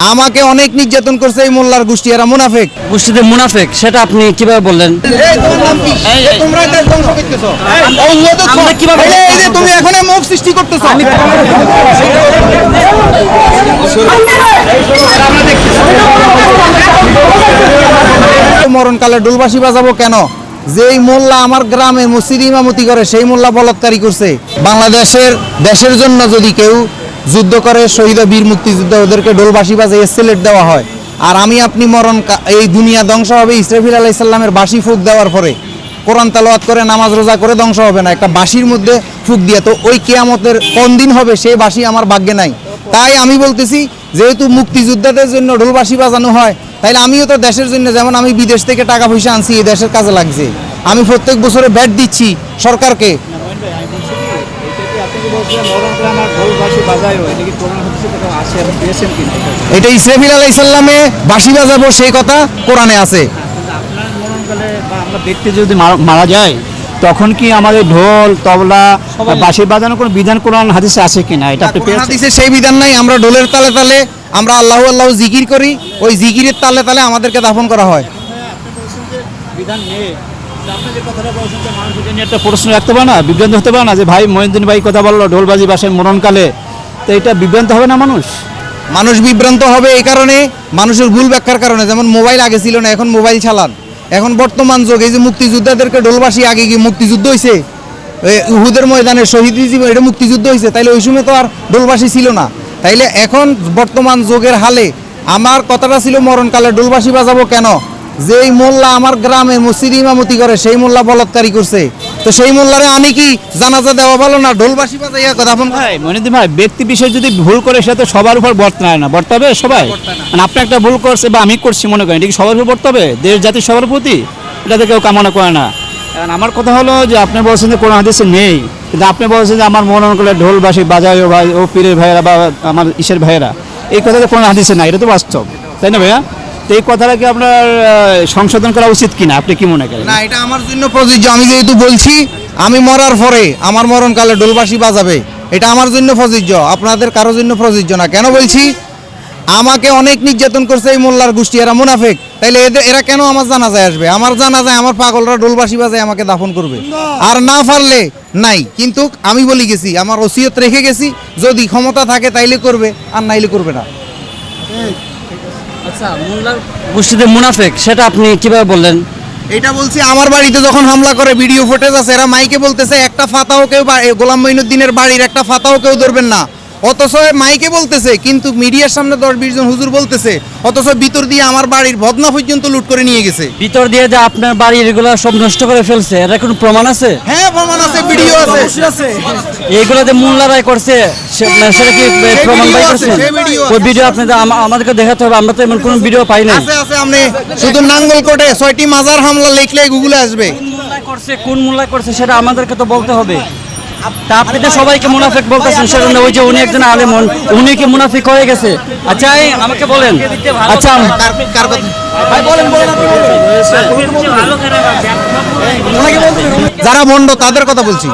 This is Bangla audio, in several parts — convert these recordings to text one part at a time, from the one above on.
আমাকে অনেক নির্যাতন করছে এই মোল্লার গোষ্ঠী এরা মুনাফেক। গোষ্ঠীতে মুনাফেক সেটা আপনি কীভাবে বললেন? তুমি এখন মুখ সৃষ্টি করতেছো। মরণকালে ডুলবাসী বাজাবো কেন? যেই মোল্লা আমার গ্রামে মসজিদ ইমামতি করে সেই মোল্লা বলৎকারী করছে। বাংলাদেশের দেশের জন্য যদি কেউ যুদ্ধ করে, শহীদ বীর মুক্তিযুদ্ধ ওদেরকে ডোলবাসী বাজে এসেলেট দেওয়া হয়। আর আমি আপনি মরণ এই দুনিয়া ধ্বংস হবে, ইসরাফিল আলাইসাল্লামের বাসি ফুক দেওয়ার পরে। কোরআন তালোয়াত করে, নামাজ রোজা করে ধ্বংস হবে না, একটা বাসির মধ্যে ফুক দিয়ে। তো ওই কেয়ামতের কোন দিন হবে, সেই বাসি আমার ভাগ্যে নাই। তাই আমি বলতেছি, যেহেতু মুক্তিযোদ্ধাদের জন্য ঢোলবাসি বাজানো হয়, তাইলে আমিও তো দেশের জন্য, যেমন আমি বিদেশ থেকে টাকা পয়সা আনছি, এই দেশের কাজে লাগছে। আমি প্রত্যেক বছরে ব্যাট দিচ্ছি সরকারকে। এটা ইসরাফিল আলাইসাল্লামে বাসি বাজাবো সেই কথা কোরআনে আছে। আমরা ব্যক্তি যদি মারা- যায় তখন কি আমাদের ঢোল তবলা বাঁশি বাজানোর কোনো বিধান কোরআন হাদিসে আছে কিনা? এটা হাদিসে সেই বিধান নাই আমরা ডোলের তালে তালে আমরা আল্লাহ আল্লাহ জিকির করি ওই জিকিরের তালে তালে আমাদেরকে দাফন করা হয়। বিধান নেই। মানুষ প্রশ্ন রাখতে পারে না, বিভ্রান্ত হতে পারে না যে ভাই মহিউদ্দিন ভাই কথা বলল, ঢোলবাজি বাসায় মরণকালে, তো এটা বিভ্রান্ত হবে না মানুষ? মানুষ বিভ্রান্ত হবে এই কারণে, মানুষের ভুল ব্যাখ্যার কারণে, যেমন মোবাইল আগে ছিল না, এখন মোবাইল চালান। এখন বর্তমান যুগে যে মুক্তিযোদ্ধাদেরকে ডোলবাসী আগে কি মুক্তিযুদ্ধ হয়েছে উহুদের ময়দানে শহীদ এটা মুক্তিযুদ্ধ হয়েছে তাইলে ওই সময় তো আর ডোলবাসী ছিল না। তাইলে এখন বর্তমান যুগের হালে আমার কথাটা ছিল মরণকালে ডোলবাসী বাজাবো কেন? যেই মোল্লা আমার গ্রামে মসজিদ ইমামতি করে সেই মোল্লা বলৎকারী করছে। তো সেই মোল্লারে আমি কি জানাজা দেওয়া ভালো না? ডোলবাসী বাজাইয়া কথা বল ভাই মহিউদ্দিন ভাই ব্যক্তি বিষয় যদি ভুল করে সেটা তো সবার উপর বর্তায় না। বর্তাবে সবাই? মানে আপনি একটা ভুল করছে বা আমি করছি মনে করেন এটা কি সবার উপর বর্তাবে? দেশ জাতি সবার প্রতি? এটা তো কেউ কামনা করে না। এখন আমার কথা হলো যে আপনি বলছেন যে কোনো হাদিসে নেই কিন্তু আপনি বলছেন যে আমার মনে করলে ঢোল বাসি বাজায় ভাই ও পীরের ভাইয়েরা বা আমার ইসের ভাইয়েরা এই কথা তো কোনো হাদিসে নাই এটা তো বাস্তব। তাই না ভাইয়া? তো এই কথাটা কি আপনার সংশোধন করা উচিত কিনা? আপনি কি মনে করেন? না এটা আমার জন্য প্রযোজ্য। আমি যেহেতু বলছি আমি মরার পরে আমার মরণকালে ডোলবাসী বাজাবে। এটা আমার জন্য প্রযোজ্য আপনাদের কারোর জন্য প্রযোজ্য না। কেন বলছি? আমাকে অনেক নির্যাতন করছে এই মোল্লার গোষ্ঠী এরা মুনাফেক। তাইলে এদের এরা কেন আমার জানাজায় আসবে? আমার জানাজায় আমার পাগলরা ডোলবাসী বাজায় আমাকে দাফন করবে। আর না পারলে নাই। কিন্তু আমি বলি গেছি আমার ওসিয়ত রেখে গেছি যদি ক্ষমতা থাকে তাইলে করবে আর নাইলে করবে না। আচ্ছা মোল্লার গোষ্ঠীতে মুনাফেক সেটা আপনি কীভাবে বললেন? এটা বলছি আমার বাড়িতে যখন হামলা করে ভিডিও ফুটেজ আছে এরা মাইকে বলতেছে একটা ফাতাও কেউ গোলাম মঈনুদ্দিনের বাড়ির একটা ফাতাও কেউ ধরবেন না। অথচ মাইকে বলতেছে কিন্তু মিডিয়ার সামনে দশ বিশ জন হুজুর বলতেছে অথচ ভিতর দিয়ে আমার বাড়ির ভদনা পর্যন্ত লুট করে নিয়ে গেছে। ভিতর দিয়ে যে আপনার বাড়ির এগুলো সব নষ্ট করে ফেলছে এর কোনো প্রমাণ আছে? হ্যাঁ প্রমাণ আছে ভিডিও আছে। এইগুলো যে মোল্লারাই করছে সেটা কি প্রমাণ video পাই করছেন ওই ভিডিও আপনাদের আমাদেরকে দেখাতে হবে আমরা তো এমন কোনো ভিডিও পাই নাই। আছে আছে আপনি শুধু নাঙ্গল কোটে ছয়টি মাজার হামলা লিখলে গুগলে আসবে। করছে কোন মোল্লায় করছে সেটা আমাদেরকে তো বলতে হবে। তা আপনি তো সবাইকে মুনাফিক বলতেছেন সেটা না, ওই যে উনি একজন আলেম উনি কি মুনাফিক হয়ে গেছে? আচ্ছা আমাকে বলেন। আচ্ছা যারা ভণ্ড তাদের কথা বলছি।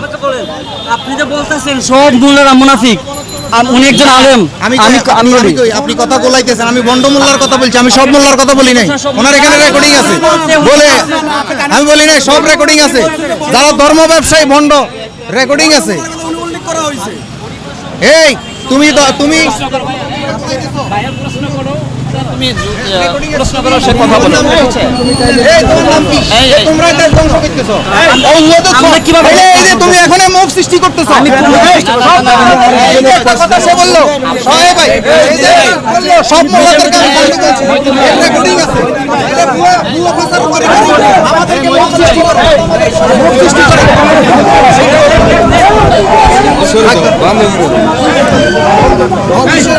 আপনি যে বলতেছেন সব মোল্লারা মুনাফিক। উনি একজন আলেম। আমি আমি আমি আমি কই, আপনি কথা গোলাইতেছেন আমি বন্ড মোল্লার কথা বলছি আমি সব মোল্লার কথা বলি নাই। ওনার এখানে রেকর্ডিং আছে। বলে আমি বলি নাই সব রেকর্ডিং আছে। যারা ধর্ম ব্যবসায়ী ভণ্ড রেকর্ডিং আছে। এই তুমি তো তুমি প্রশ্ন করো সে কথা বলো তুমি এখানে মুখ সৃষ্টি করতেছো? সব- করছি এর রেকর্ডিং আছে আমাদেরকে মুখ সৃষ্টি করে মুখ সৃষ্টি করে অবশ্যই